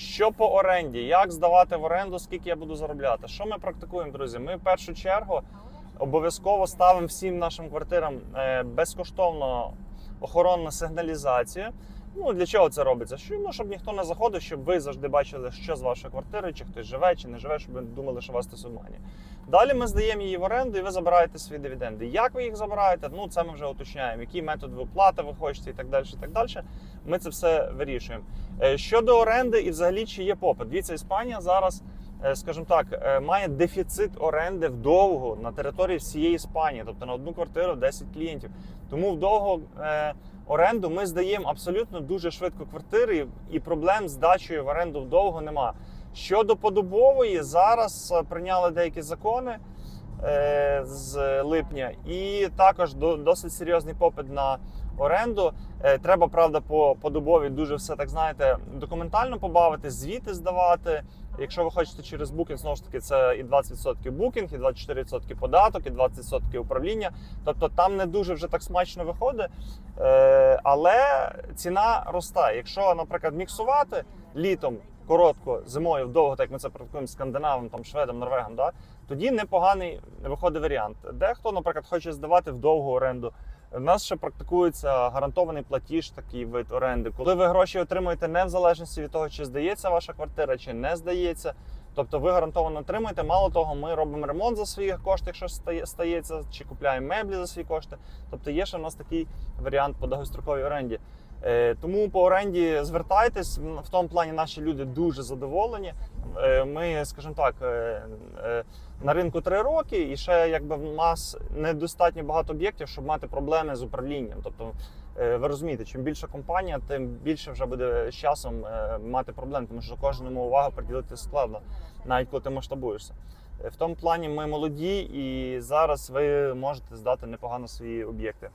Що по оренді? Як здавати в оренду, скільки я буду заробляти? Що ми практикуємо, друзі? Ми в першу чергу обов'язково ставимо всім нашим квартирам е, безкоштовно охоронну сигналізацію. Ну для чого це робиться? Що ну, щоб ніхто не заходив, щоб ви завжди бачили, що з вашої квартири, чи хтось живе, чи не живе, щоб ви думали, що вас хтось обманює. Далі ми здаємо її в оренду, і ви забираєте свої дивіденди. Як ви їх забираєте? Ну це ми вже уточняємо. Який метод виплати ви хочете, і так далі. І так далі. Ми це все вирішуємо. Е, Щодо оренди і взагалі чи є попит. Дивіться, Іспанія зараз, скажімо так, е, має дефіцит оренди вдовго на території всієї Іспанії, тобто на одну квартиру 10 клієнтів. Тому вдовго е, оренду ми здаємо абсолютно дуже швидко квартири, і проблем з дачею в оренду вдовго нема. Щодо подобової, зараз е, прийняли деякі закони е, з липня, і також досить серйозний попит на оренду. Е, Треба, правда, по подобові дуже все так знаєте, документально побавити, звіти здавати. Якщо ви хочете через букінг, знову ж таки, це і 20% букінг, і 24% податок, і 20% управління. Тобто там не дуже вже так смачно виходить. Е, але ціна росте. Якщо, наприклад, міксувати літом коротко, зимою вдовго, так як ми це практикуємо скандинавам, там, шведам, норвегам, да, тоді непоганий виходить варіант. Дехто, наприклад, хоче здавати в довгу оренду. У нас ще практикується гарантований платіж, такий вид оренди. Коли ви гроші отримуєте не в залежності від того, чи здається ваша квартира, чи не здається. Тобто ви гарантовано отримуєте. Мало того, ми робимо ремонт за свої кошти, якщо стає- стається, чи купляємо меблі за свої кошти. Тобто є ще в нас такий варіант по довгостроковій оренді. Е, Тому по оренді звертайтесь. В тому плані наші люди дуже задоволені. Е, Ми, скажімо так, е, на ринку три роки, і ще якби в нас недостатньо багато об'єктів, щоб мати проблеми з управлінням. Тобто, ви розумієте, чим більша компанія, тим більше вже буде з часом мати проблем, тому що кожному увагу приділити складно, навіть коли ти масштабуєшся. В тому плані ми молоді, і зараз ви можете здати непогано свої об'єкти.